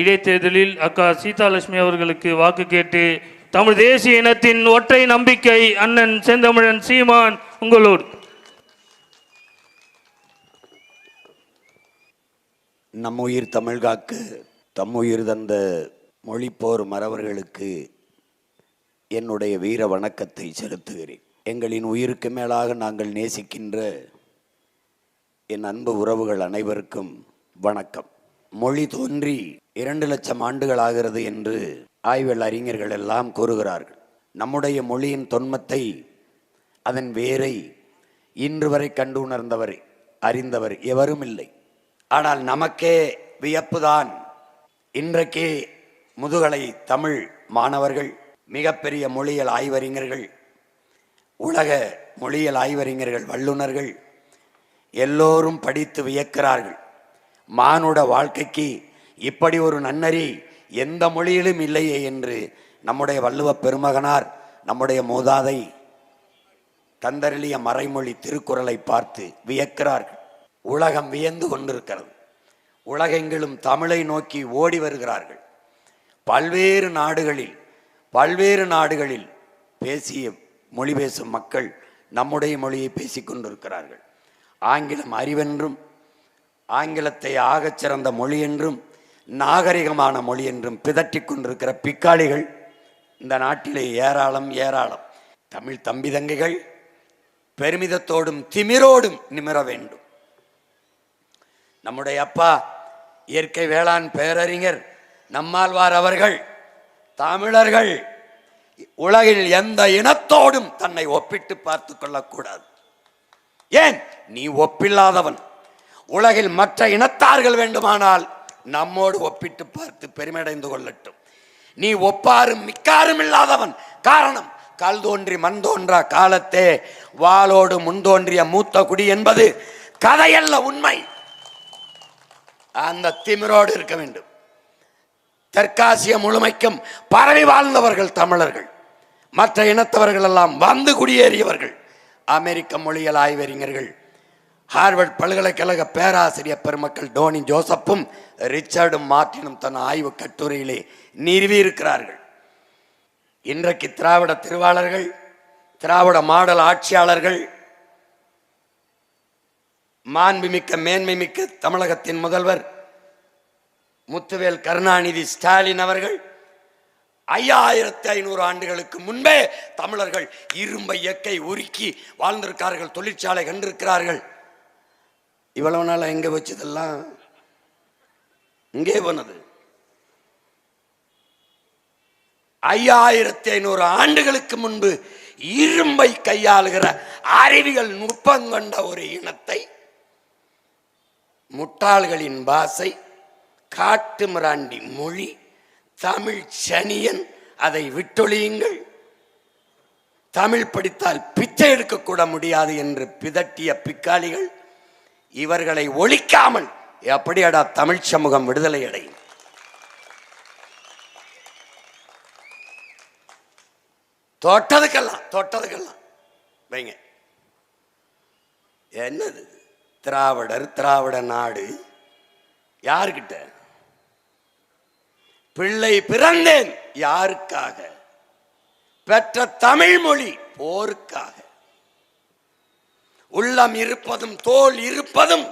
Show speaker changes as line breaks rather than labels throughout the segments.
இடைத்தேர்தலில் அக்கா சீதாலட்சுமி அவர்களுக்கு வாக்கு கேட்டு தமிழ் தேசிய இனத்தின் ஒற்றை நம்பிக்கை அண்ணன் செந்தமிழன் சீமான் உங்களூர்
நம் உயிர் தமிழ் தம் உயிர் தந்த மொழிப்போர் மறவர்களுக்கு என்னுடைய வீர வணக்கத்தை செலுத்துகிறேன் எங்களின் உயிருக்கு மேலாக நாங்கள் நேசிக்கின்ற என் அன்பு உறவுகள் அனைவருக்கும் வணக்கம் மொழி தோன்றி இரண்டு லட்சம் ஆண்டுகள் ஆகிறது என்று ஆய்வல் அறிஞர்கள் எல்லாம் கூறுகிறார்கள் நம்முடைய மொழியின் தொன்மத்தை அதன் வேரை இன்று வரை கண்டு உணர்ந்தவர் அறிந்தவர் எவரும் இல்லை ஆனால் நமக்கே வியப்புதான் இன்றைக்கே முதுகலை தமிழ் மாணவர்கள் மிகப்பெரிய மொழியியல் ஆய்வறிஞர்கள் உலக மொழியியல் ஆய்வறிஞர்கள் வல்லுநர்கள் எல்லோரும் படித்து வியக்கிறார்கள் மானுட வாழ்க்கைக்கு இப்படி ஒரு நன்னறி எந்த மொழியிலும் இல்லையே என்று நம்முடைய வள்ளுவ பெருமகனார் நம்முடைய மூதாதை தந்தரளிய மறைமொழி திருக்குறளை பார்த்து வியக்கிறார்கள் உலகம் வியந்து கொண்டிருக்கிறது உலகெங்கிலும் தமிழை நோக்கி ஓடி வருகிறார்கள் பல்வேறு நாடுகளில் பல்வேறு நாடுகளில் பேசிய மொழி பேசும் மக்கள் நம்முடைய மொழியை பேசிக்கொண்டிருக்கிறார்கள் ஆங்கிலம் அறிவென்றும் ஆங்கிலத்தை ஆகச் சிறந்த மொழி என்றும் நாகரிகமான மொழி என்றும் பிதற்றி கொண்டிருக்கிற பிக்காளிகள் இந்த நாட்டிலே ஏராளம் ஏராளம் தமிழ் தம்பி தங்கைகள் பெருமிதத்தோடும் திமிரோடும் நிமிர வேண்டும் நம்முடைய அப்பா இயற்கை வேளாண் பேரறிஞர் நம்மாழ்வார் அவர்கள் தமிழர்கள் உலகில் எந்த இனத்தோடும் தன்னை ஒப்பிட்டு பார்த்து கொள்ளக்கூடாது ஏன் நீ ஒப்பில்லாதவன் உலகில் மற்ற இனத்தார்கள் வேண்டுமானால் நம்மோடு ஒப்பிட்டு பார்த்து பெருமையடைந்து கொள்ளட்டும் நீ ஒப்பாரும் மிக்காரும் இல்லாதவன் காரணம் கல் தோன்றி மண் தோன்றா காலத்தே வாளோடு முன்தோன்றிய மூத்த குடி என்பது கதையல்ல உண்மை அந்த திமிரோடு இருக்க வேண்டும் தெற்காசிய முழுமைக்கும் பரவி வாழ்ந்தவர்கள் தமிழர்கள் மற்ற இனத்தவர்கள் எல்லாம் வந்து குடியேறியவர்கள் அமெரிக்க மொழியல் ஆய்வறிஞர்கள் ஹார்வர்ட் பல்கலைக்கழக பேராசிரியர் பெருமக்கள் டோனி ஜோசப்பும் ரிச்சர்டும் மார்ட்டினும் தன் ஆய்வு கட்டுரையிலே நிறுவியிருக்கிறார்கள் இன்றைக்கு திராவிட திருவாளர்கள் திராவிட மாடல் ஆட்சியாளர்கள் மாண்புமிக்க மிக்க தமிழகத்தின் முதல்வர் முத்துவேல் கருணாநிதி ஸ்டாலின் அவர்கள் ஐயாயிரத்தி ஐநூறு ஆண்டுகளுக்கு முன்பே தமிழர்கள் இரும்பை இயக்கை உருக்கி வாழ்ந்திருக்கார்கள் தொழிற்சாலை கண்டிருக்கிறார்கள் இவ்வளவு நாள் எங்கே வச்சதெல்லாம் இங்கே போனது ஐயாயிரத்தி ஐநூறு ஆண்டுகளுக்கு முன்பு இரும்பை கையாளுகிற அறிவியல் நுட்பம் கொண்ட ஒரு இனத்தை முட்டாள்களின் பாசை காட்டு மிராண்டி மொழி தமிழ் சனியன் அதை விட்டொழியுங்கள் தமிழ் படித்தால் பிச்சை எடுக்கக்கூட முடியாது என்று பிதட்டிய பிக்காளிகள் இவர்களை ஒழிக்காமல் எப்படி அடா தமிழ் சமூகம் விடுதலை அடையும் தொட்டதுக்கெல்லாம் தொட்டதுக்கெல்லாம் வைங்க என்னது திராவிடர் திராவிட நாடு யாருக்கிட்ட பிள்ளை பிறந்தேன் யாருக்காக பெற்ற தமிழ் மொழி போருக்காக உள்ளம் இருப்பதும் தோல் இருப்பதும்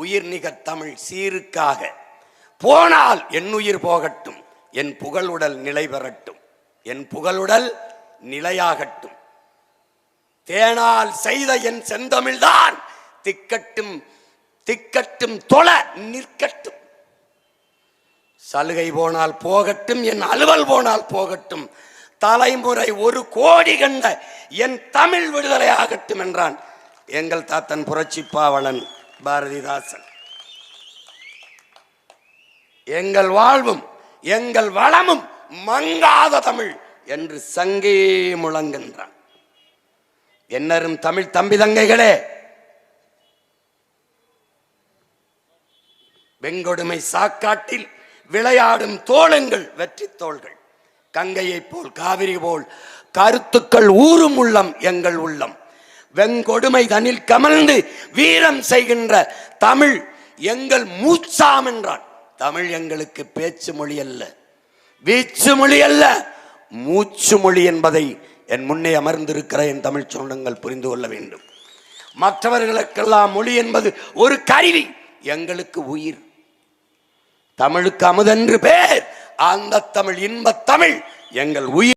உயிர் நிக தமிழ் சீருக்காக போனால் என் உயிர் போகட்டும் என் புகழுடல் நிலை பெறட்டும் என் புகழுடல் நிலையாகட்டும் தேனால் செய்த என் செந்தமிழ்தான் திக்கட்டும் திக்கட்டும் தொல நிற்கட்டும் சலுகை போனால் போகட்டும் என் அலுவல் போனால் போகட்டும் தலைமுறை ஒரு கோடி கண்ட என் தமிழ் விடுதலை ஆகட்டும் என்றான் எங்கள் தாத்தன் புரட்சி பாவலன் பாரதிதாசன் எங்கள் வாழ்வும் எங்கள் வளமும் மங்காத தமிழ் என்று சங்கே முழங்குகின்றான் என்னரும் தமிழ் தம்பி தங்கைகளே வெங்கொடுமை சாக்காட்டில் விளையாடும் தோளங்கள் வெற்றி தோள்கள் கங்கையைப் போல் காவிரி போல் கருத்துக்கள் ஊறும் உள்ளம் எங்கள் உள்ளம் வெங்கொடுமை தனில் கமழ்ந்து வீரம் செய்கின்ற தமிழ் எங்கள் மூச்சாம் என்றான் தமிழ் எங்களுக்கு பேச்சு மொழி அல்ல வீச்சு மொழி அல்ல மூச்சு மொழி என்பதை என் முன்னே அமர்ந்திருக்கிற என் தமிழ் சொந்தங்கள் புரிந்து கொள்ள வேண்டும் மற்றவர்களுக்கெல்லாம் மொழி என்பது ஒரு கருவி எங்களுக்கு உயிர் தமிழுக்கு அமுதென்று பேர் அந்த தமிழ் இன்பத் தமிழ் எங்கள் உயிர்